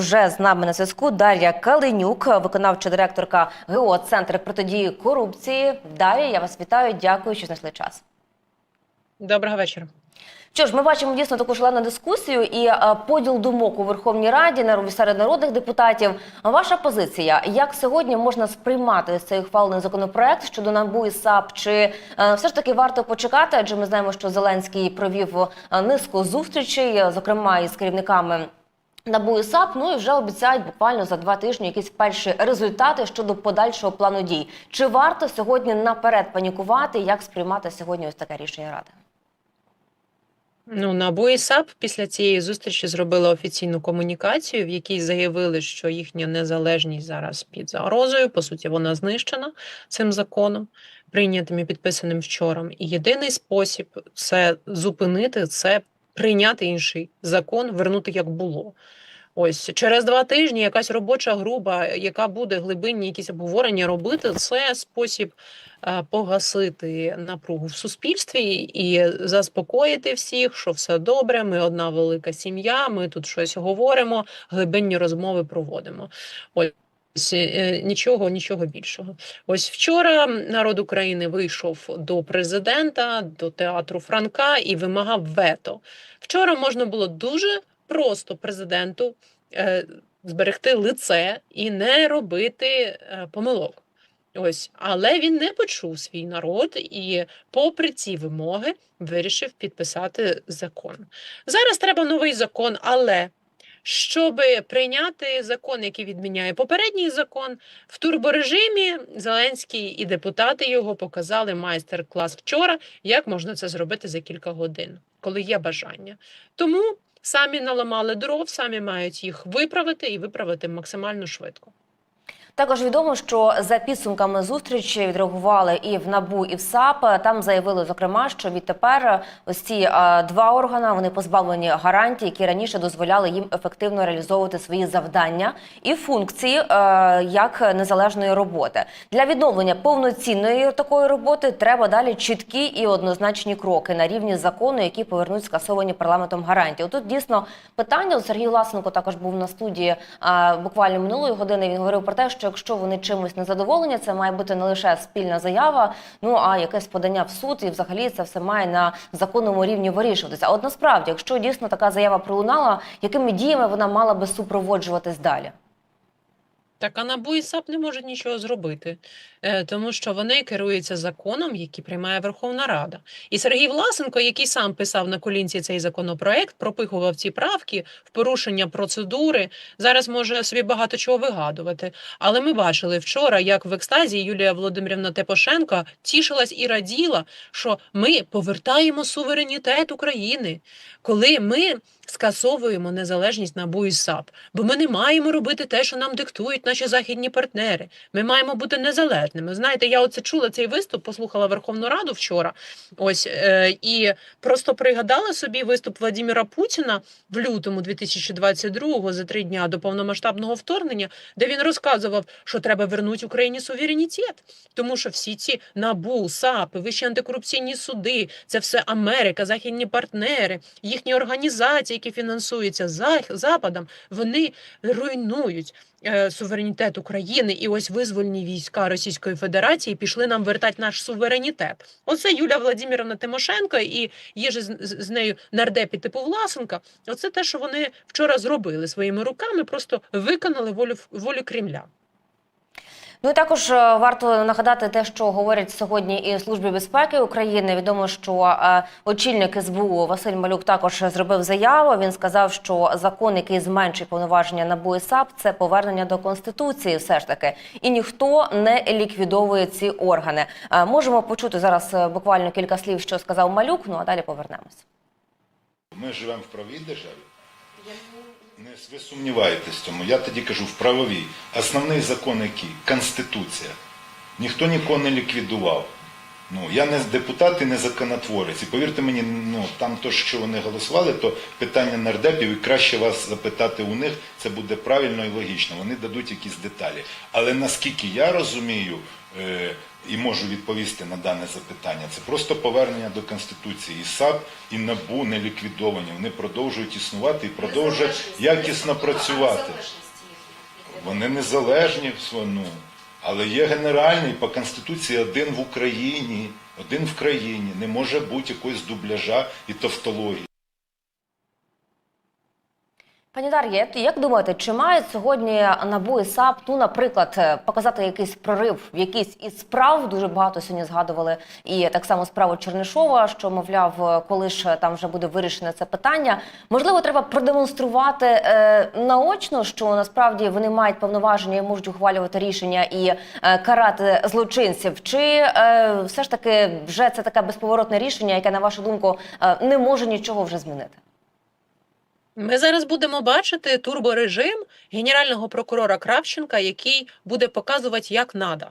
Вже з нами на зв'язку Дар'я Калинюк, виконавча директорка ГО Центр протидії корупції. Дар'я, я вас вітаю. Дякую, що знайшли час. Доброго вечора. Що ж, ми бачимо дійсно таку шалену дискусію і е, поділ думок у Верховній Раді на серед народних депутатів. Ваша позиція, як сьогодні можна сприймати цей ухвалений законопроект щодо НАБУ і САП? Чи е, все ж таки варто почекати? Адже ми знаємо, що Зеленський провів е, низку зустрічей, зокрема із керівниками. НАБУ і САП, ну і вже обіцяють буквально за два тижні якісь перші результати щодо подальшого плану дій. Чи варто сьогодні наперед панікувати? Як сприймати сьогодні ось таке рішення ради? Ну, НАБУ і САП після цієї зустрічі зробили офіційну комунікацію, в якій заявили, що їхня незалежність зараз під загрозою. По суті, вона знищена цим законом, прийнятим і підписаним вчора. І єдиний спосіб це зупинити це прийняти інший закон, вернути як було. Ось через два тижні якась робоча група, яка буде глибинні якісь обговорення робити, це спосіб е, погасити напругу в суспільстві і заспокоїти всіх, що все добре. Ми одна велика сім'я. Ми тут щось говоримо, глибинні розмови проводимо. Ось нічого, нічого більшого. Ось вчора народ України вийшов до президента, до театру Франка і вимагав вето. Вчора можна було дуже просто президенту е, зберегти лице і не робити е, помилок. Ось, але він не почув свій народ і, попри ці вимоги, вирішив підписати закон. Зараз треба новий закон, але щоб прийняти закон, який відміняє попередній закон, в турборежимі Зеленський і депутати його показали майстер-клас вчора, як можна це зробити за кілька годин, коли є бажання. Тому самі наламали дров, самі мають їх виправити і виправити максимально швидко. Також відомо, що за підсумками зустрічі відреагували і в НАБУ, і в САП. Там заявили зокрема, що відтепер ось ці два органи вони позбавлені гарантій, які раніше дозволяли їм ефективно реалізовувати свої завдання і функції як незалежної роботи. Для відновлення повноцінної такої роботи треба далі чіткі і однозначні кроки на рівні закону, які повернуть скасовані парламентом гарантії. Тут дійсно питання. Сергій Власенко також був на студії буквально минулої години. Він говорив про те, що якщо вони чимось не задоволені, це має бути не лише спільна заява, ну а якесь подання в суд, і взагалі це все має на законному рівні вирішуватися. А от насправді, якщо дійсно така заява пролунала, якими діями вона мала би супроводжуватись далі? Так, а НАБУ і САП не можуть нічого зробити, е, тому що вони керуються законом, який приймає Верховна Рада. І Сергій Власенко, який сам писав на колінці цей законопроект, пропихував ці правки в порушення процедури. Зараз може собі багато чого вигадувати. Але ми бачили вчора, як в екстазі Юлія Володимирівна Тепошенко тішилась і раділа, що ми повертаємо суверенітет України, коли ми скасовуємо незалежність НАБУ і САП. Бо ми не маємо робити те, що нам диктують наші західні партнери. Ми маємо бути незалежними. Знаєте, я оце чула цей виступ, послухала Верховну Раду вчора. Ось е, і просто пригадала собі виступ Владимира Путіна в лютому 2022-го, за три дня до повномасштабного вторгнення, де він розказував, що треба вернути Україні суверенітет, тому що всі ці набу, САП, вищі антикорупційні суди, це все Америка, західні партнери, їхні організації, які фінансуються за- Западом, вони руйнують е, суверенітет України, і ось визвольні війська Російської Федерації пішли нам вертати наш суверенітет. Оце Юлія Владимировна Тимошенко і є ж з нею нардепі типу Власенка. Оце те, що вони вчора зробили своїми руками, просто виконали волю волю Кремля. Ну і також е, варто нагадати те, що говорять сьогодні і служби безпеки України. Відомо, що е, очільник СБУ Василь Малюк також зробив заяву. Він сказав, що закон, який зменшує повноваження НАБУ і САП, це повернення до конституції, все ж таки, і ніхто не ліквідовує ці органи. Е, можемо почути зараз буквально кілька слів, що сказав Малюк. Ну а далі повернемось. Ми живемо в правовій державі. Не ви сумніваєтесь в цьому. Я тоді кажу в правовій. Основний закон який? Конституція. Ніхто нікого не ліквідував. Ну, я не депутат і не законотворець. І повірте мені, ну там то, що вони голосували, то питання нардепів, і краще вас запитати у них, це буде правильно і логічно. Вони дадуть якісь деталі. Але наскільки я розумію, і можу відповісти на дане запитання. Це просто повернення до Конституції. І САП, і НАБУ не ліквідовані. Вони продовжують існувати і продовжують якісно працювати. Вони незалежні в своєму, але є генеральний по Конституції один в Україні. Один в країні. Не може бути якогось дубляжа і тавтології. Пані Дар'я, як думаєте, чи мають сьогодні НАБУ і САП, ну, наприклад, е, показати якийсь прорив в якійсь із справ? Дуже багато сьогодні згадували і так само справу Чернишова, що мовляв, е, коли ж там вже буде вирішене це питання. Можливо, треба продемонструвати е, наочно, що насправді вони мають повноваження і можуть ухвалювати рішення і е, карати злочинців. Чи е, все ж таки вже це таке безповоротне рішення, яке на вашу думку е, не може нічого вже змінити? Ми зараз будемо бачити турборежим генерального прокурора Кравченка, який буде показувати, як надо.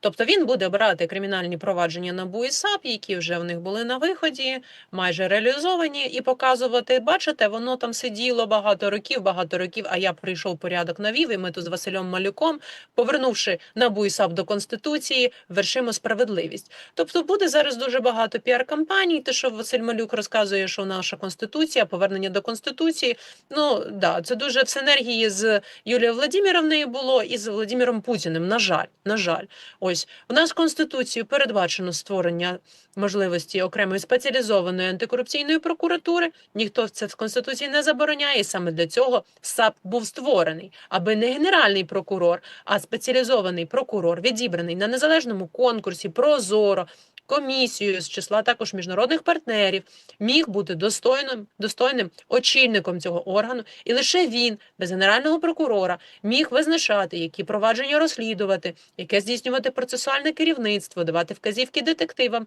Тобто він буде брати кримінальні провадження НАБУ і САП, які вже в них були на виході, майже реалізовані, і показувати, бачите, воно там сиділо багато років, багато років, а я прийшов порядок навів, і ми тут з Василем Малюком, повернувши НАБУ і САП до Конституції, вершимо справедливість. Тобто буде зараз дуже багато піар-кампаній, те, що Василь Малюк розказує, що наша Конституція, повернення до Конституції, ну, да, це дуже в синергії з Юлією Владимировною було і з Владимиром Путіним, на жаль, на жаль. Ось у нас Конституцією передбачено створення можливості окремої спеціалізованої антикорупційної прокуратури. Ніхто це в Конституції не забороняє. Саме для цього САП був створений, аби не генеральний прокурор, а спеціалізований прокурор, відібраний на незалежному конкурсі, прозоро. Комісією з числа також міжнародних партнерів міг бути достойним достойним очільником цього органу, і лише він, без генерального прокурора, міг визначати, які провадження розслідувати, яке здійснювати процесуальне керівництво, давати вказівки детективам,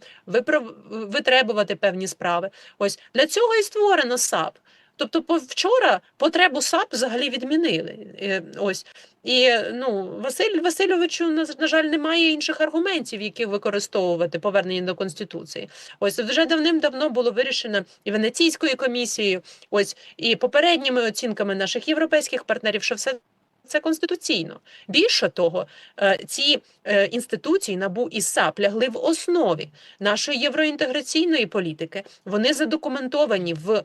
витребувати певні справи. Ось для цього і створено САП. Тобто, вчора потребу САП взагалі відмінили. Е, Ось і ну Василь Васильовичу на, жаль немає інших аргументів, які використовувати повернення до конституції. Ось вже давним-давно було вирішено і венеційською комісією, ось і попередніми оцінками наших європейських партнерів, що все. Це конституційно. Більше того, е, ці е, інституції НАБУ і САП лягли в основі нашої євроінтеграційної політики. Вони задокументовані в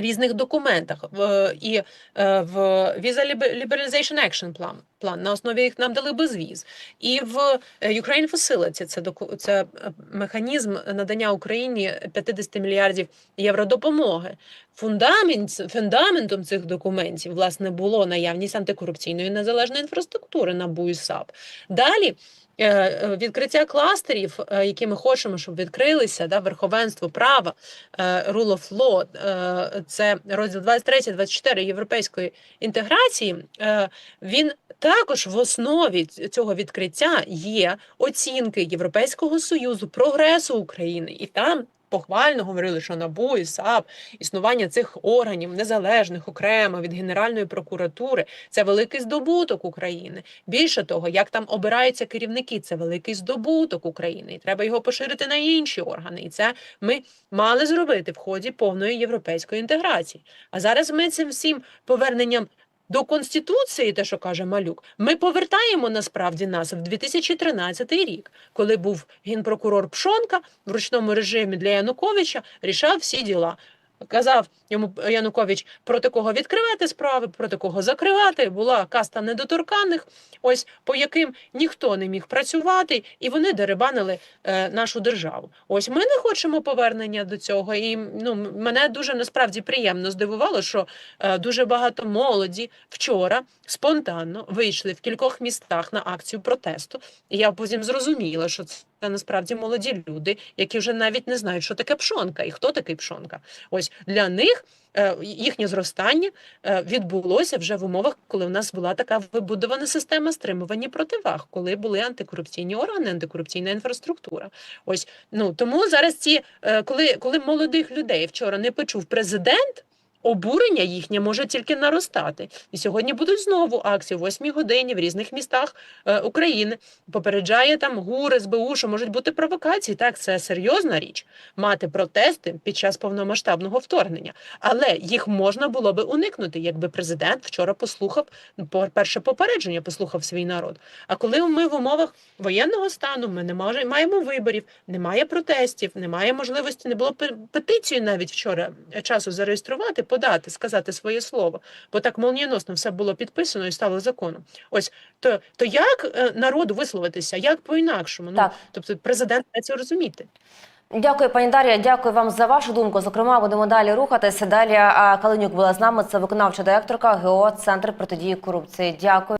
різних документах в і е, в Visa Liberalization Action Plan, план на основі їх нам дали безвіз, і в е, Ukraine Facility, це це е, механізм надання Україні 50 мільярдів євро допомоги. Фундамент фундаментом цих документів власне було наявність антикорупційної незалежної інфраструктури на і. Далі. е, Відкриття кластерів, які ми хочемо, щоб відкрилися, да, верховенство права, rule of law, це розділ 23-24 європейської інтеграції. Він також в основі цього відкриття є оцінки Європейського союзу, прогресу України, і там. Похвально говорили, що НАБУ і САП, існування цих органів незалежних окремо від Генеральної прокуратури це великий здобуток України. Більше того, як там обираються керівники, це великий здобуток України, і треба його поширити на інші органи. І це ми мали зробити в ході повної європейської інтеграції. А зараз ми цим всім поверненням до конституції, те, що каже Малюк, ми повертаємо насправді нас в 2013 рік, коли був генпрокурор Пшонка в ручному режимі для Януковича, рішав всі діла. Казав йому Янукович проти кого відкривати справи, проти кого закривати. Була каста недоторканих, ось по яким ніхто не міг працювати, і вони деребанили е, нашу державу. Ось ми не хочемо повернення до цього. І ну мене дуже насправді приємно здивувало, що е, дуже багато молоді вчора спонтанно вийшли в кількох містах на акцію протесту. І я потім зрозуміла, що це насправді молоді люди, які вже навіть не знають, що таке пшонка і хто такий пшонка. Ось для них е, їхнє зростання е, відбулося вже в умовах, коли в нас була така вибудована система стримування противаг, коли були антикорупційні органи, антикорупційна інфраструктура. Ось ну тому зараз ці, е, коли, коли молодих людей вчора не почув президент. Обурення їхнє може тільки наростати. І сьогодні будуть знову акції о 8 годині в різних містах е, України. Попереджає там ГУР, СБУ, що можуть бути провокації. Так, це серйозна річ мати протести під час повномасштабного вторгнення. Але їх можна було би уникнути, якби президент вчора послухав по- перше попередження, послухав свій народ. А коли ми в умовах воєнного стану, ми не маємо виборів, немає протестів, немає можливості, не було пе- петицію навіть вчора е, часу зареєструвати, подати, сказати своє слово, бо так молнієносно все було підписано і стало законом. Ось то, то як е, народу висловитися, як по-інакшому? Так. Ну тобто президент має це розуміти. Дякую, пані Дар'я. Дякую вам за вашу думку. Зокрема, будемо далі рухатися. Далі Калинюк була з нами. Це виконавча директорка ГО Центр протидії корупції. Дякую.